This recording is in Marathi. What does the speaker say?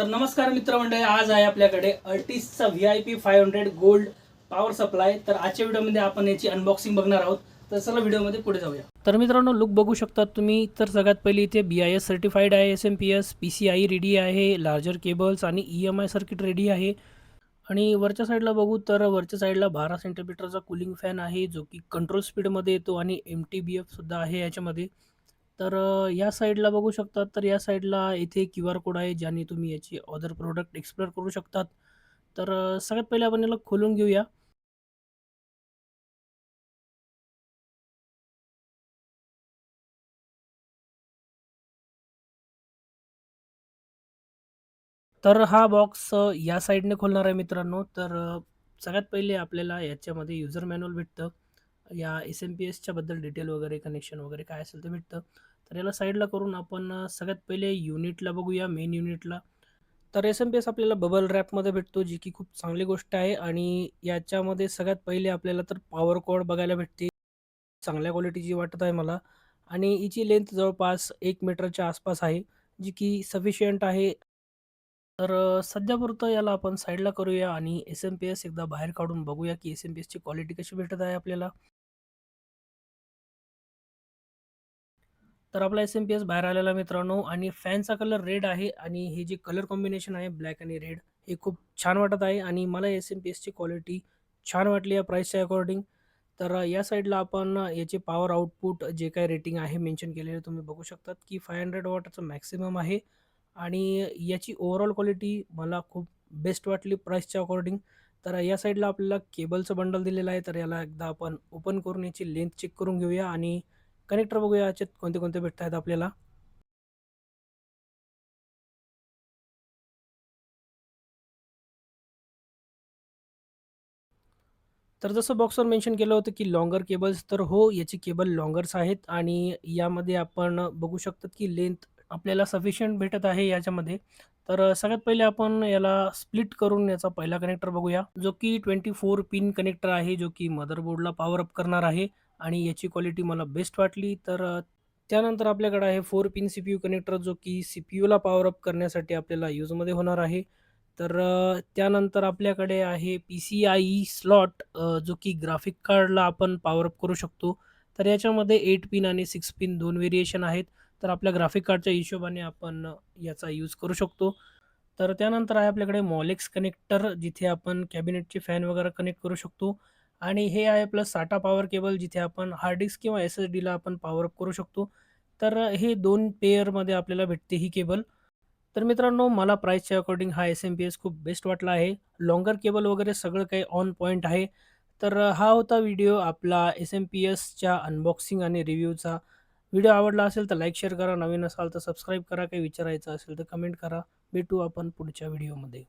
तर नमस्कार मित्रमंडळी आज आहे आपल्याकडे अर्टिसचा V I P five hundred gold power supply तर आजच्या व्हिडिओमध्ये आपण याची अनबॉक्सिंग बघणार आहोत. तर चला व्हिडिओमध्ये पुढे जाऊया. तर मित्रांनो लुक बघू शकतात तुम्ही. तर सगळ्यात पहिले इथे बी आय एस सर्टिफाईड आहे S M P S P C I ready आहे लार्जर केबल्स आणि E M I circuit ready आहे. आणि वरच्या साईडला बघू तर वरच्या साईडला बारा सेंटीमीटरचा कूलिंग फॅन आहे जो की कंट्रोल स्पीडमध्ये येतो आणि एम टी बी एफसुद्धा आहे याच्यामध्ये. तर अ, या साईडला बघू शकतात. तर या साईडला इथे क्यू आर कोड आहे ज्याने तुम्ही याची अदर प्रोडक्ट एक्सप्लोर करू शकतात. तर अ, सगळ्यात पहिले आपण याला खोलून घेऊया. तर हा बॉक्स या साईडने खोलणार आहे मित्रांनो. तर अ, सगळ्यात पहिले आपल्याला याच्यामध्ये युजर मॅन्युअल भेटतं. या एस-एम-पी-एसच्याबद्दल डिटेल वगैरे कनेक्शन वगैरे काय असेल ते भेटतं. तर याला साईडला करून आपण सगळ्यात पहिले युनिटला बघूया मेन युनिटला. तर एस एम पी एस आपल्याला बबल रॅपमध्ये भेटतो जी की खूप चांगली गोष्ट आहे आणि याच्यामध्ये सगळ्यात पहिले आपल्याला तर पॉवर कॉर्ड बघायला भेटते. चांगल्या क्वालिटीची वाटत आहे मला. आणि हिची लेंथ जवळपास एक मीटरच्या आसपास आहे जी की सफिशियंट आहे. तर सध्यापुरतं याला आपण साईडला करूया आणि एस एम पी एस एकदा बाहेर काढून बघूया की एस एम पी एसची क्वालिटी कशी भेटत आहे आपल्याला. तर आपला एस एम पी एस बाहेर आलेला मित्रांनो आणि फॅनचा कलर रेड आहे आणि हे जे कलर कॉम्बिनेशन आहे ब्लॅक आणि रेड हे खूप छान वाटत आहे आणि मला एस एम पी एसची क्वालिटी छान वाटली या प्राईसच्या अकॉर्डिंग तर या साईडला आपण याचे पॉवर आउटपुट जे काही रेटिंग आहे मेन्शन केलेले तुम्ही बघू शकतात की फाय हंड्रेड वॉटचं मॅक्सिमम आहे आणि याची ओव्हरऑल क्वालिटी मला खूप बेस्ट वाटली प्राईसच्या अकॉर्डिंग तर या साईडला आपल्याला केबलचं बंडल दिलेलं आहे तर याला एकदा आपण ओपन करून याची लेंथ चेक करून घेऊया आणि कनेक्टर बघूया याच्यात कोणते कोणते भेटत आहेत आपल्याला. तर जसं बॉक्सवर मेन्शन केलं होतं की लॉंगर केबल्स तर हो याची केबल लॉंगर्स आहेत आणि यामध्ये आपण बघू शकतात की लेंथ आपल्याला सफिशियंट भेटत आहे याच्यामध्ये. तर सगळ्यात पहिले आपण याला स्प्लिट करून याचा पहिला कनेक्टर बघूया जो की ट्वेंटी फोर पिन कनेक्टर आहे जो की मदरबोर्डला पॉवर अप करणार आहे. आणि याची क्वालिटी मला बेस्ट वाटली. तर अ, त्यानंतर आपल्याकडे आहे four pin C P U connector जो की सी पी यूला पॉवर अप करण्यासाठी आपल्याला यूजमध्ये होणार आहे. तर अ, त्यानंतर आपल्याकडे आहे P C I E slot जो की ग्राफिक कार्डला आपण पॉवर अप करू शकतो. तर याच्यामध्ये एट पिन आणि सिक्स पिन दोन व्हेरिएशन आहेत. तर आपल्या ग्राफिक कार्डच्या हिशोबाने आपण अ, याचा यूज करू शकतो. तर त्यानंतर आहे आपल्याकडे मॉलेक्स कनेक्टर जिथे आपण कॅबिनेटचे फॅन वगैरे कनेक्ट करू शकतो. आणि हे आहे प्लस साटा पॉवर केबल जिथे आपण हार्ड डिस्क किंवा एस एस डीला आपण पॉवर अप करू शकतो. तर हे दोन पेअरमध्ये आपल्याला भेटते ही केबल तर मित्रांनो मला प्राईसच्या अकॉर्डिंग हा एस एम पी एस खूप बेस्ट वाटला आहे. लॉंगर केबल वगैरे सगळं काही ऑन पॉईंट आहे. तर हा होता व्हिडिओ आपला एस एम पी एसच्या अनबॉक्सिंग आणि रिव्ह्यूचा व्हिडिओ आवडला असेल तर लाईक शेअर करा. नवीन असाल तर सबस्क्राईब करा. काही विचारायचं असेल तर कमेंट करा. भेटू आपण पुढच्या व्हिडिओमध्ये